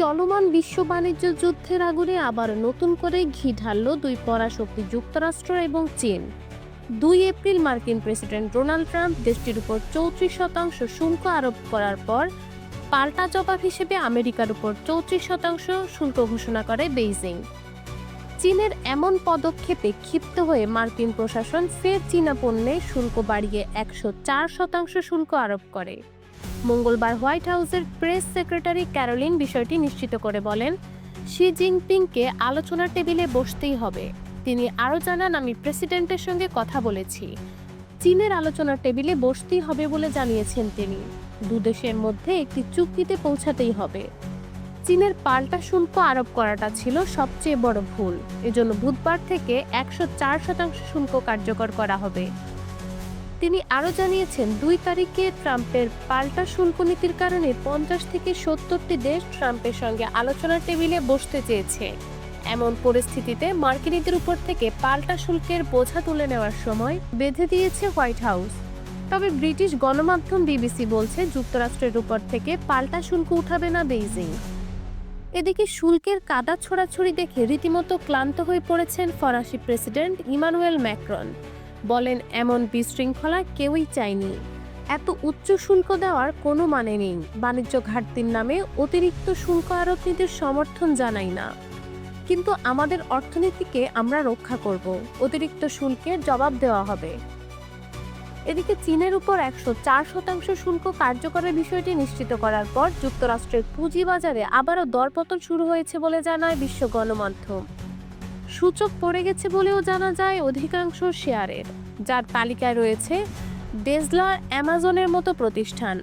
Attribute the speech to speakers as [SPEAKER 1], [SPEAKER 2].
[SPEAKER 1] চলমান বিশ্ব বাণিজ্য যুদ্ধের আগুনে আবার নতুন করে ঘি ঢালল দুই পরাশক্তি যুক্তরাষ্ট্র এবং চীন। দুই এপ্রিল মার্কিন প্রেসিডেন্ট ডোনাল্ড ট্রাম্প দেশটির উপর চৌত্রিশ শতাংশ শুল্ক আরোপ করার পর পাল্টা জবাব হিসেবে আমেরিকার উপর চৌত্রিশ শতাংশ শুল্ক ঘোষণা করে বেইজিং। চীনের এমন পদক্ষেপে ক্ষিপ্ত হয়ে মার্কিন প্রশাসন ফের চীনা পণ্যে শুল্ক বাড়িয়ে একশো চার শতাংশ শুল্ক আরোপ করে। মঙ্গলবার হোয়াইট হাউসের প্রেস সেক্রেটারি ক্যারোলিন বিষয়টি নিশ্চিত করে বলেন, শি জিনপিংকে আলোচনার টেবিলে বসতেই হবে। তিনি আরও জানান, আমি প্রেসিডেন্টের সঙ্গে কথা বলেছি। চীনের আলোচনার টেবিলে বসতেই হবে বলে জানিয়েছেন তিনি। দুদেশের মধ্যে একটি চুক্তিতে পৌঁছাতেই হবে। চীনের পাল্টা শুল্ক আরোপ করাটা ছিল সবচেয়ে বড় ভুল। এজন্য বুধবার থেকে একশো চার শতাংশ শুল্ক কার্যকর করা হবে। তিনি আরও জানিয়েছেন, দুই তারিখে ট্রাম্পের পাল্টা শুল্ক নীতির কারণে পঞ্চাশ থেকে সত্তরটি দেশ ট্রাম্পের সঙ্গে আলোচনার টেবিলে বসতে চেয়েছে। এমন পরিস্থিতিতে মার্কিনীদের উপর থেকে পাল্টা শুল্কের বোঝা তুলে নেওয়ার সময় বেঁধে দিয়েছে হোয়াইট হাউস। তবে ব্রিটিশ গণমাধ্যম বিবিসি বলছে, যুক্তরাষ্ট্রের উপর থেকে পাল্টা শুল্ক উঠাবে না বেইজিং। এদিকে শুল্কের কাদা ছোড়াছড়ি দেখে রীতিমতো ক্লান্ত হয়ে পড়েছেন ফরাসি প্রেসিডেন্ট ইমানুয়েল ম্যাক্রন। বলেন, এমন বিশৃঙ্খলা কেউই চায়নি। এত উচ্চ শুল্ক দেওয়ার কোনো মানে নেই। বাণিজ্য ঘাটতির নামে অতিরিক্ত শুল্ক আরোপ নীতির সমর্থন জানাই না। কিন্তু আমাদের অর্থনীতিকে আমরা রক্ষা করব। অতিরিক্ত শুল্কের জবাব দেওয়া হবে। এদিকে চীনের উপর একশো চার শতাংশ শুল্ক কার্যকরের বিষয়টি নিশ্চিত করার পর যুক্তরাষ্ট্রের পুঁজিবাজারে আবারও দরপতন শুরু হয়েছে বলে জানায় বিশ্ব গণমাধ্যম। সূচক পড়ে গেছে বলেও জানা যায় অধিকাংশ শেয়ারের। যার তালিকায় রয়েছে ডেজলার অ্যামাজনের মতো প্রতিষ্ঠান।